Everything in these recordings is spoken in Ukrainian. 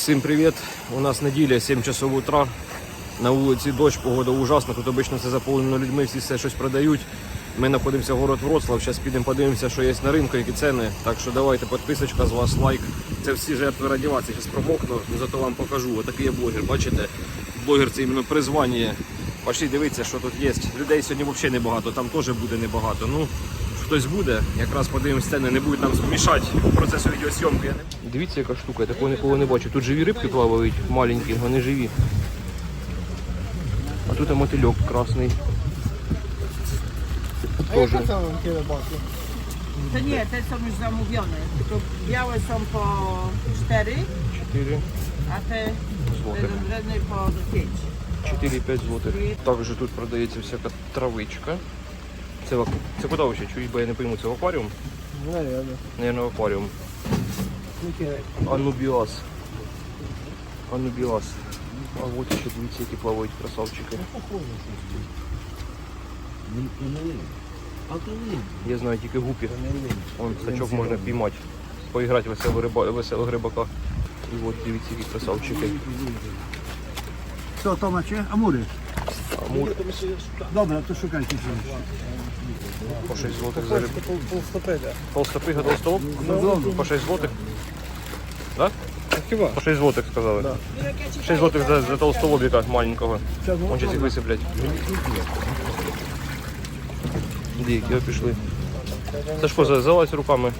Всім привіт! У нас неділя, 7 часов утра. На вулиці дощ, погода ужасна. Тут обично все заповнено людьми, всі все щось продають. Ми знаходимося в город Вроцлав. Зараз підемо подивимося, що є на ринку, які ціни. Так що давайте підписочка з вас, лайк. Це всі жертви радіації. Зараз промокну, зато вам покажу. Отакий я блогер. Бачите? Блогер це іменно призвання. Пошли дивіться, що тут є. Людей сьогодні взагалі небагато, там теж буде небагато. Ну, хтось буде, якраз подивимось ціни, не будуть нам мішати процесу відеосйомки. Дивіться, яка штука, я такого ніколи не бачу. Тут живі рибки плавають, маленькі, вони живі. А тут мотильок красний. Тоже. To nie, te są już zamówione. Tylko białe są po 4, 4 a te żadne po 5. 4-5 злотих. Також тут продається всяка травичка. Це, це куди ще? Чую, бо я не пойму, це в акваріум? Ja Наверное, в акваріум. Анубіас. Анубіас. А от ще дивіться, які плавають красавчики. Я знаю тільки гупі. Вон сачок можна піймати. Поіграти веселого, риба, веселого рибака. І от дивіться, які красавчики. Co to macie? Амур Dobra, to szukajcie coś. по 6 злотих за рибу. Półstopega. Толстопига толстолоб? No, По 6 злотих? Да? По 6 злотих сказали. 6 злотих за, за толстолобіка маленького. Он зараз їх висиплять. Дикі пішли. Сашко, за- залазь руками.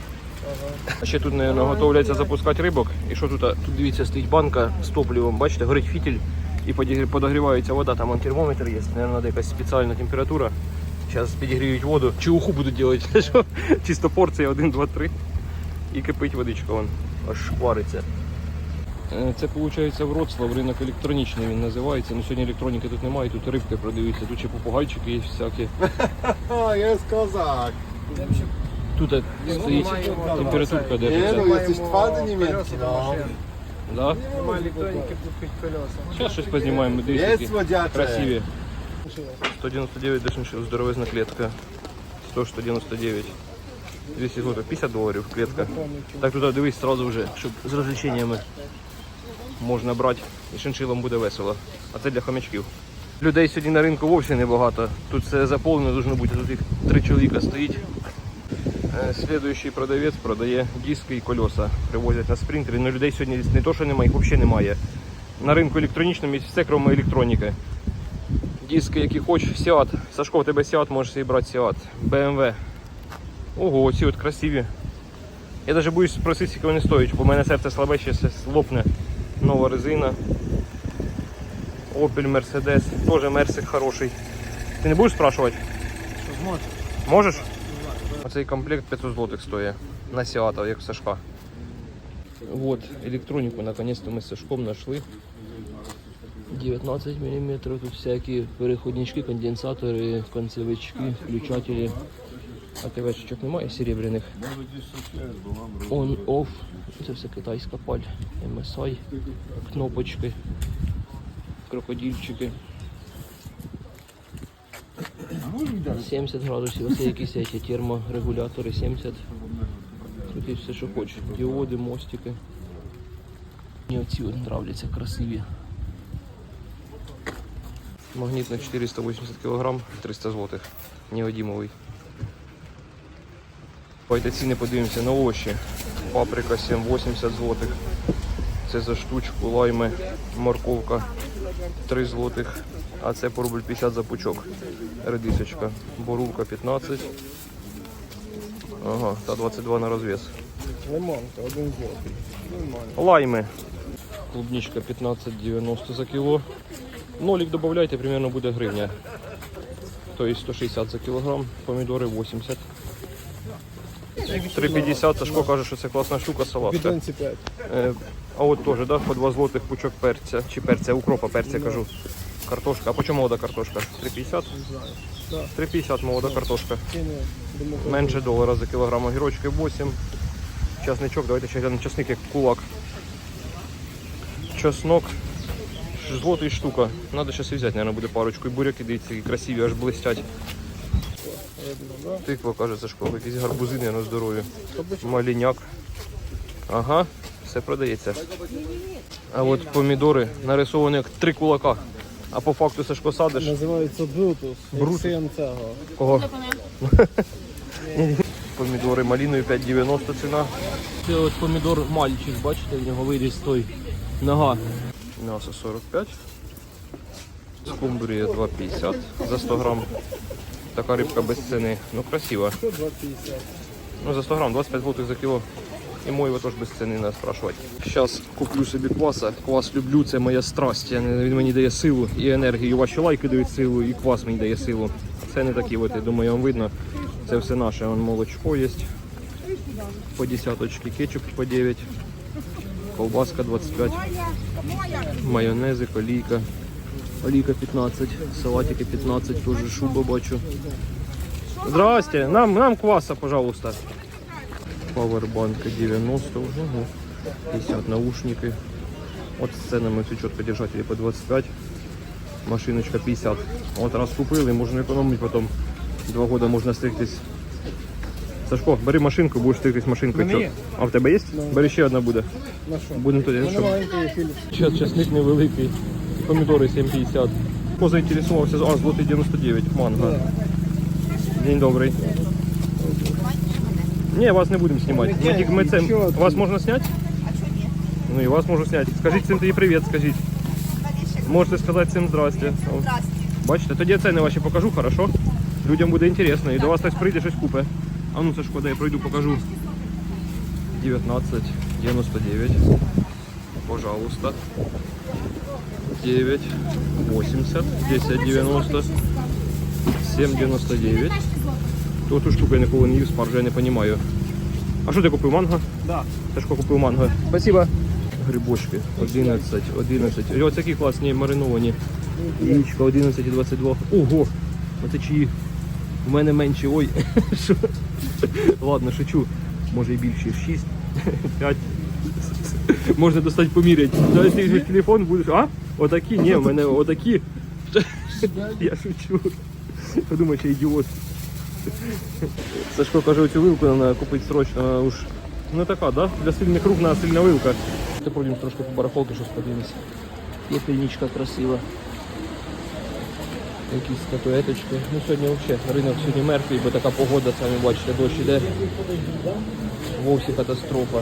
А ще тут, мабуть, готовляться запускати рибок. І що тут? Тут дивіться, стоїть банка з топливом, бачите, горить фітіль і подогрівається вода, там вон термометр є, мабуть, треба якась спеціальна температура. Зараз підігріють воду. Чи уху будуть робити? Що? Чисто порція 1, 2, 3. І кипить водичка вон, аж шквариться. Е, Це виходить Вроцлав, ринок електронічний він називається. Ну сьогодні електроніки тут немає, тут рибки продаються, тут ще попугайчики є всякі. O, jest. Тут е, стоїть температурка держиться. Да? Колеса. Зараз щось познімаємо, дивіться, słodziaczek. красиві. 199 дешиншил, здоровезна клетка. 100, 199. 200 злотих, 50 доларів клетка. Так туди дивись сразу вже, щоб з розвлеченнями можна брати і шиншилам буде весело. А це для хомячків. Людей сьогодні на ринку вовсе небагато. Тут все заповнено должно бути. Тут їх три чоловіка стоїть. Е, Слідуючий продавець продає диски і колеса. Привозять на спринтері. Ну людей сьогодні не то, що немає, їх взагалі немає. На ринку електронічному є все, крім електроніки. Диски, які хочеш, Сіат. Сашко, в тебе Сіат, можеш собі брати Сіат. BMW. Ого, ці от красиві. Я навіть боюсь спросити, скільки вони стоять, бо в мене серце слабе, ще лопне. Нова резина. Opel Mercedes, теж Мерсик хороший. Ти не будеш спрашувати? Що зможете? Можеш? Оцей комплект 500 злотих стоїть на Сіата, як Сашка. Вот, електроніку наконец-то ми з Сашком знайшли. 19 мм, тут всякі переходнички, конденсатори, концевички, включателі. АТВ-шечок немає серебряних. On-off. Це все китайська паль. MSI, кнопочки, крокодильчики. 70 градусів, ось якісь ці терморегулятори 70. Тут є все, що хочеш. Діоди, мостики. Мені оці нравляться, красиві. Магніт на 480 кг, 300 злотих. Неодімовий. Давайте ціни подивимося на овочі. Паприка 7,80 злотих. Це за штучку, лайми, морковка 3 злотих. А це по рубль 50 за пучок. Редисочка. Борулка 15. Ага, та 22 на розвес. Лимонка, один злотий. Лайми. Клубничка 15,90 за кіло. Нолик додавайте, примерно буде гривня. Тобто 160 за кілограм, помідори 80. 3,50, Сашко каже, що це класна штука, салатка. Бідонці 5. Е, А от теж, да, по 2 злотих пучок перця, чи перця, укропа перця кажу. Картошка. А по чому молода картошка? 3,50? Да. 3,50 молода картошка. Ціни, Менше долара за кілограм. Огірочки 8. Часничок, давайте ще глянемо часник як кулак. Чеснок. Злотий штука. Надо зараз взяти, мабуть, буде парочку. І буряки, дивіться, які красиві, аж блистять. да? Тиква, каже Сашко, якісь гарбузи, мабуть, здорові. Тобто Маліняк. Ага. все продається. А от помідори нарисовані як три кулака. А по факту Сашко садиш. Називається Брутус. Брутус? Син цього. Кого? Помідори маліною 5,90 ціна. Це от помідор мальчик, бачите, в нього виріс той нога. М'ясо 45. Скумбрія 2,50 за 100 грам. Така рибка без ціни. Ну красива. 2,50? Ну за 100 грам 25 злотих за кіло. І мой теж без ціни не спрашувати. Зараз куплю собі кваса. Квас люблю, це моя страсть. Він мені дає силу і енергію. Ваші лайки дають силу, і квас мені дає силу. Це не такі, от, я думаю, вам видно. Це все наше. Вон молочко є. По десяточки, кетчуп по 9. Колбаска 25. Майонези, олійка. Олійка 15, салатики 15, теж шуба бачу. Здрасте, нам, нам кваса, пожалуйста. Пауэрбанка 90 уже, ну, 50 наушники. Вот с ценами все четко держатели по 25. Машиночка 50. Вот раз купили, можно экономить потом. Два года можно стригтись. Сашко, бери машинку, будеш стригтись машинкою. Чо? А в тебе є? Бери ще одна буде. Будемо тоді. Сейчас часник невеликий. Помідори 7,50. Хто заінтересувався? А, злотий 99, манго. День добрий. Ні, вас не будемо знімати. Ми, тільки- ми це... Нічого Вас можна зняти? Ну і вас можу зняти. Скажіть цим тоді привіт, скажіть. Можете сказати всім здрасте. О. Бачите, тоді ціни ваші покажу, хорошо? Людям буде інтересно. І до вас хтось прийде щось купить. А ну це шкода, я пройду, покажу. 19, 99. Пожалуйста. 9, 80, 10, 90, 7, 99. То ту штуку я ніколи не їв, спаржу, я не розумію. А що ти купив манго? Да. Сашко купив манго. Спасибо. Грибочки 11, 11. І ось такі класні мариновані. Яєчка 11 і 22. Ого! Оце чиї? У мене менші. Ой. Ладно, шучу. Може і більше. 6, 5. Можна достати поміряти. Навіть ти візьмеш телефон будеш. А? Отакі? Ні, в мене отакі. Я шучу. Подумай, що ідіот. Сашко каже, цю вилку треба купити срочно. Уж ну така, да? Для сильних рук на сильна вилка. Ти пройдемо трошки по барахолки, щось подивимося. Є пільничка красива. Якісь статуеточки. Ну сьогодні взагалі ринок сьогодні мертвий, бо така погода, самі бачите, дощ іде. Вовсі катастрофа.